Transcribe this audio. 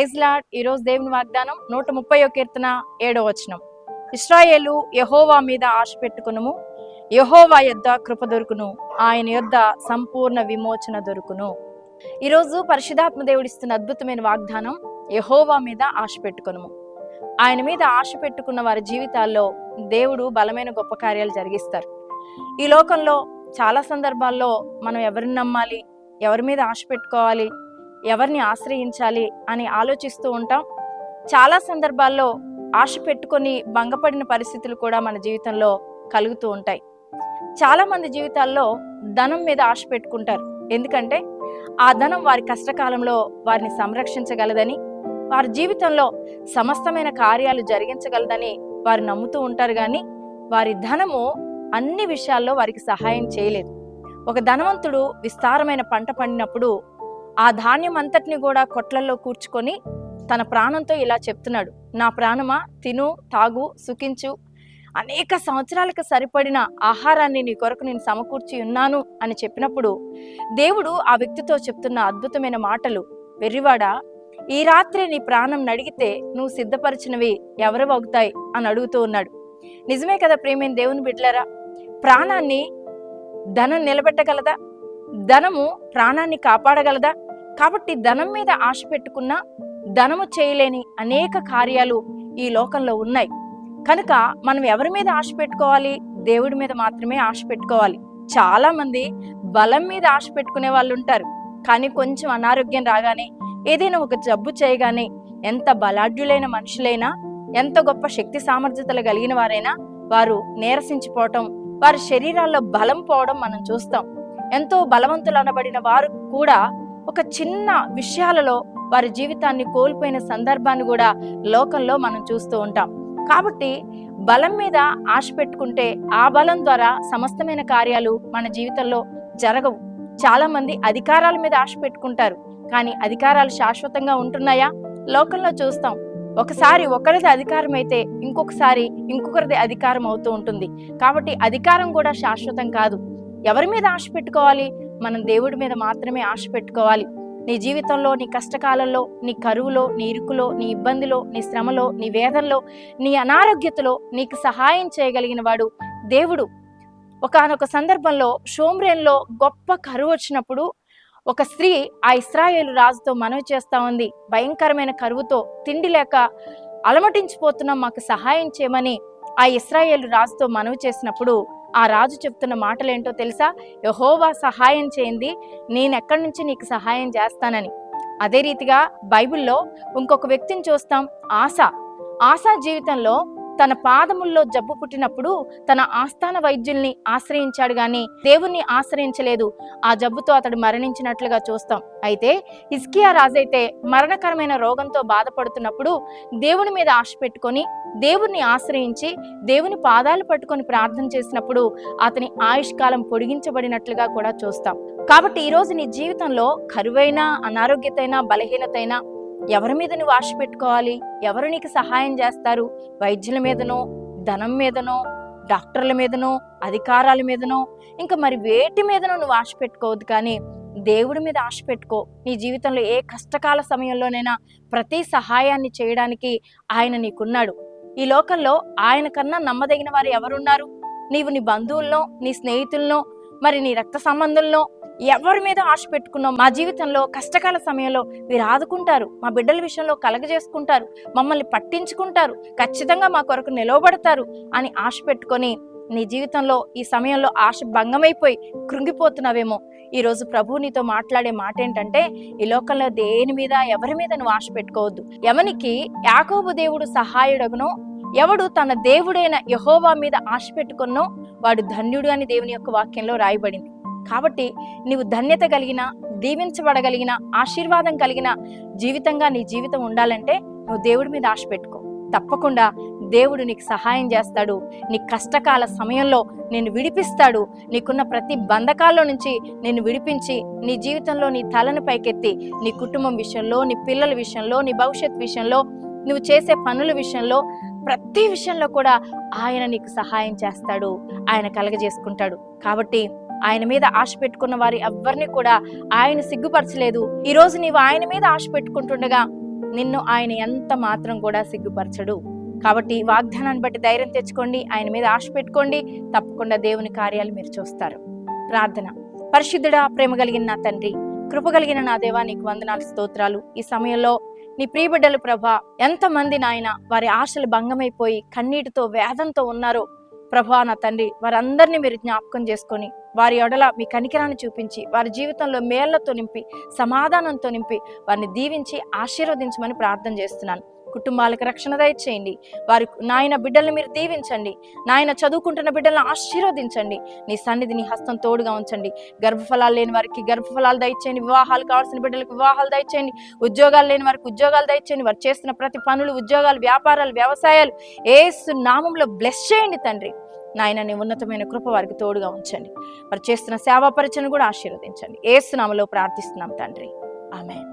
Praise lord. ఈరోజు దేవుని వాగ్దానం నూట ముప్పై కీర్తన ఏడో వచనం. ఇస్రాయేలు యహోవా మీద ఆశ పెట్టుకును యహోవా యొద్ద కృప దొరుకును. ఆయన యొద్ద సంపూర్ణ విమోచన దొరుకును. ఈరోజు పరిశుధాత్మ దేవుడిస్తున్న అద్భుతమైన వాగ్దానం యహోవా మీద ఆశ పెట్టుకును ఆయన మీద ఆశ పెట్టుకున్న వారి జీవితాల్లో దేవుడు బలమైన గొప్ప కార్యాలు జరిగిస్తారు. ఈ లోకంలో చాలా సందర్భాల్లో మనం ఎవరిని నమ్మాలి? ఎవరి మీద ఆశ పెట్టుకోవాలి? ఎవరిని ఆశ్రయించాలి అని ఆలోచిస్తూ ఉంటాం. చాలా సందర్భాల్లో ఆశ పెట్టుకొని భంగపడిన పరిస్థితులు కూడా మన జీవితంలో కలుగుతూ ఉంటాయి. చాలామంది జీవితాల్లో ధనం మీద ఆశ పెట్టుకుంటారు. ఎందుకంటే ఆ ధనం వారి కష్టకాలంలో వారిని సంరక్షించగలదని వారి జీవితంలో సమస్తమైన కార్యాలు జరిగించగలదని వారు నమ్ముతూ ఉంటారు కానీ వారి ధనము అన్ని విషయాల్లో వారికి సహాయం చేయలేదు. ఒక ధనవంతుడు విస్తారమైన పంట పండినప్పుడు ఆ ధాన్యం అంతటిని కూడా కొట్లల్లో కూర్చుకొని తన ప్రాణంతో ఇలా చెప్తున్నాడు. నా ప్రాణమా? తిను తాగు సుఖించు. అనేక సంవత్సరాలకు సరిపడిన ఆహారాన్ని నీ కొరకు నేను సమకూర్చి ఉన్నాను అని చెప్పినప్పుడు దేవుడు ఆ వ్యక్తితో చెప్తున్న అద్భుతమైన మాటలు. వెర్రివాడా ఈ రాత్రి నీ ప్రాణం నడిగితే నువ్వు సిద్ధపరిచినవి ఎవరు అవుతాయి అని అడుగుతూ ఉన్నాడు. నిజమే కదా ప్రేమేం దేవుని బిడ్డలరా? ప్రాణాన్ని ధనం నిలబెట్టగలదా? ధనము ప్రాణాన్ని కాపాడగలదా? కాబట్టి ధనం మీద ఆశ పెట్టుకున్న ధనము చేయలేని అనేక కార్యాలు ఈ లోకంలో ఉన్నాయి. కనుక మనం ఎవరి మీద ఆశ పెట్టుకోవాలి? దేవుడి మీద మాత్రమే ఆశ పెట్టుకోవాలి. చాలా మంది బలం మీద ఆశ పెట్టుకునే వాళ్ళు ఉంటారు. కానీ కొంచెం అనారోగ్యం రాగానే ఏదైనా ఒక జబ్బు చేయగానే ఎంత బలాఢ్యులైన మనుషులైనా ఎంత గొప్ప శక్తి సామర్థ్యతలు కలిగిన వారైనా వారు నీరసించిపోవటం వారి శరీరాల్లో బలం పోవడం మనం చూస్తాం. ఎంతో బలవంతులు అనబడిన వారు కూడా ఒక చిన్న విషయాలలో వారి జీవితాన్ని కోల్పోయిన సందర్భాన్ని కూడా లోకంలో మనం చూస్తూ ఉంటాం. కాబట్టి బలం మీద ఆశ పెట్టుకుంటే ఆ బలం ద్వారా సమస్తమైన కార్యాలు మన జీవితంలో జరగవు. చాలా మంది అధికారాల మీద ఆశ పెట్టుకుంటారు. కానీ అధికారాలు శాశ్వతంగా ఉంటున్నాయా? లోకంలో చూస్తాం. ఒకసారి ఒకరిది అధికారం అయితే ఇంకొకసారి ఇంకొకరిది అధికారం అవుతూ ఉంటుంది. కాబట్టి అధికారం కూడా శాశ్వతం కాదు. ఎవరి మీద ఆశ పెట్టుకోవాలి? మనం దేవుడి మీద మాత్రమే ఆశ పెట్టుకోవాలి. నీ జీవితంలో నీ కష్టకాలంలో నీ కరువులో నీ ఇరుకులో నీ ఇబ్బందిలో నీ శ్రమలో నీ వేదనలో నీ అనారోగ్యతలో నీకు సహాయం చేయగలిగిన వాడు దేవుడు. ఒకనొక సందర్భంలో షోమ్రేన్లో గొప్ప కరువు వచ్చినప్పుడు ఒక స్త్రీ ఆ ఇస్రాయేలు రాజుతో మనవి చేస్తా ఉంది. భయంకరమైన కరువుతో తిండి లేక అలమటించిపోతున్నాం మాకు సహాయం చేయమని ఆ ఇస్రాయేలు రాజుతో మనవి చేసినప్పుడు ఆ రాజు చెప్తున్న మాటలేంటో తెలుసా? యహోవా సహాయం చేయండి నేనెక్కడి నుంచి నీకు సహాయం చేస్తానని. అదే రీతిగా బైబిల్లో ఇంకొక వ్యక్తిని చూస్తాం ఆశ ఆశా జీవితంలో తన పాదముల్లో జబ్బు పుట్టినప్పుడు తన ఆస్థాన వైద్యుల్ని ఆశ్రయించాడు గాని దేవుణ్ణి ఆశ్రయించలేదు. ఆ జబ్బుతో అతడు మరణించినట్లుగా చూస్తాం. అయితే ఇస్కియా రాజైతే మరణకరమైన రోగంతో బాధపడుతున్నప్పుడు దేవుని మీద ఆశ పెట్టుకొని దేవుణ్ణి ఆశ్రయించి దేవుని పాదాలు పట్టుకొని ప్రార్థన చేసినప్పుడు అతని ఆయుష్కాలం పొడిగించబడినట్లుగా కూడా చూస్తాం. కాబట్టి ఈరోజు నీ జీవితంలో కరువైన అనారోగ్యతైనా బలహీనతైనా ఎవరి మీద నువ్వు ఆశ పెట్టుకోవాలి? ఎవరు నీకు సహాయం చేస్తారు? వైద్యుల మీదనో ధనం మీదనో డాక్టర్ల మీదనో అధికారాల మీదనో? ఇంకా మరి వేటి మీదనో నువ్వు ఆశ పెట్టుకోవద్దు కానీ దేవుడి మీద ఆశ పెట్టుకో. నీ జీవితంలో ఏ కష్టకాల సమయంలోనైనా ప్రతి సహాయాన్ని చేయడానికి ఆయన నీకున్నాడు. ఈ లోకంలో ఆయన కన్నా నమ్మదగిన వారు ఎవరున్నారు? నీవు నీ బంధువుల్లో నీ స్నేహితుల్లో మరి నీ రక్త సంబంధంలో ఎవరి మీద ఆశ పెట్టుకున్నాం మా జీవితంలో కష్టకాల సమయంలో వీరు ఆదుకుంటారు. మా బిడ్డల విషయంలో కలగజేసుకుంటారు. మమ్మల్ని పట్టించుకుంటారు. ఖచ్చితంగా మా కొరకు నిలవబడతారు అని ఆశ పెట్టుకొని నీ జీవితంలో ఈ సమయంలో ఆశ భంగమైపోయి కృంగిపోతున్నావేమో. ఈరోజు ప్రభు నీతో మాట్లాడే మాట ఏంటంటే ఈ లోకంలో దేని మీద ఎవరి మీద నువ్వు ఆశ పెట్టుకోవద్దు. ఎవనికి యాకోబు దేవుడు సహాయుడగునో. ఎవడు తన దేవుడైన యహోవా మీద ఆశ పెట్టుకున్నో వాడు ధన్యుడు అని దేవుని యొక్క వాక్యంలో రాయబడింది. కాబట్టి నీవు ధన్యత కలిగిన దీవించబడగలిగిన ఆశీర్వాదం కలిగిన జీవితంగా నీ జీవితం ఉండాలంటే నువ్వు దేవుడి మీద ఆశ పెట్టుకో. తప్పకుండా దేవుడు నీకు సహాయం చేస్తాడు. నీ కష్టకాల సమయంలో నేను విడిపిస్తాడు. నీకున్న ప్రతి బంధకాల్లో నుంచి నేను విడిపించి నీ జీవితంలో నీ తలను పైకెత్తి నీ కుటుంబం విషయంలో నీ పిల్లల విషయంలో నీ భవిష్యత్ విషయంలో నువ్వు చేసే పనుల విషయంలో ప్రతి విషయంలో కూడా ఆయన నీకు సహాయం చేస్తాడు ఆయన కలగజేసుకుంటాడు. కాబట్టి ఆయన మీద ఆశ పెట్టుకున్న వారి ఎవ్వరిని కూడా ఆయన సిగ్గుపరచలేదు. ఈ రోజు నీవు ఆయన మీద ఆశ పెట్టుకుంటుండగా నిన్ను ఆయన ఎంత మాత్రం కూడా సిగ్గుపరచడు. కాబట్టి వాగ్దానాన్ని బట్టి ధైర్యం తెచ్చుకోండి ఆయన మీద ఆశ పెట్టుకోండి తప్పకుండా దేవుని కార్యాలు మీరు చూస్తారు. ప్రార్థన. పరిశుద్ధుడా ప్రేమ కలిగిన నా తండ్రి కృప కలిగిన నా దేవా నీకు వందనాలు స్తోత్రాలు. ఈ సమయంలో నీ ప్రియబిడ్డలు ప్రభా ఎంతమంది నాయన వారి ఆశలు భంగమైపోయి కన్నీటితో వేదంతో ఉన్నారో ప్రభా నా తండ్రి వారందరినీ మీరు జ్ఞాపకం చేసుకొని వారి ఎడల మీ కనికరాన్ని చూపించి వారి జీవితంలో మేళ్ళతో నింపి సమాధానంతో నింపి వారిని దీవించి ఆశీర్వదించమని ప్రార్థన చేస్తున్నాను. కుటుంబాలకు రక్షణ దయచేయండి. వారి నాయన బిడ్డల్ని మీరు దీవించండి. నాయన చదువుకుంటున్న బిడ్డలను ఆశీర్వదించండి. నీ సన్నిధి నీ హస్తం తోడుగా ఉంచండి. గర్భఫలాలు లేని వారికి గర్భఫలాలు దయచేయండి. వివాహాలు కావాల్సిన బిడ్డలకు వివాహాలు దయచేయండి. ఉద్యోగాలు లేని వారికి ఉద్యోగాలు దయచేయండి. వారు చేస్తున్న ప్రతి పనులు ఉద్యోగాలు వ్యాపారాలు వ్యవసాయాలు ఏసు నామంలో బ్లెస్ చేయండి తండ్రి. నాయన నీ ఉన్నతమైన కృప వారికి తోడుగా ఉంచండి. వారు చేస్తున్న సేవా పరిచయను కూడా ఆశీర్వదించండి. ఏసు నామలో ప్రార్థిస్తున్నాం తండ్రి. ఆమె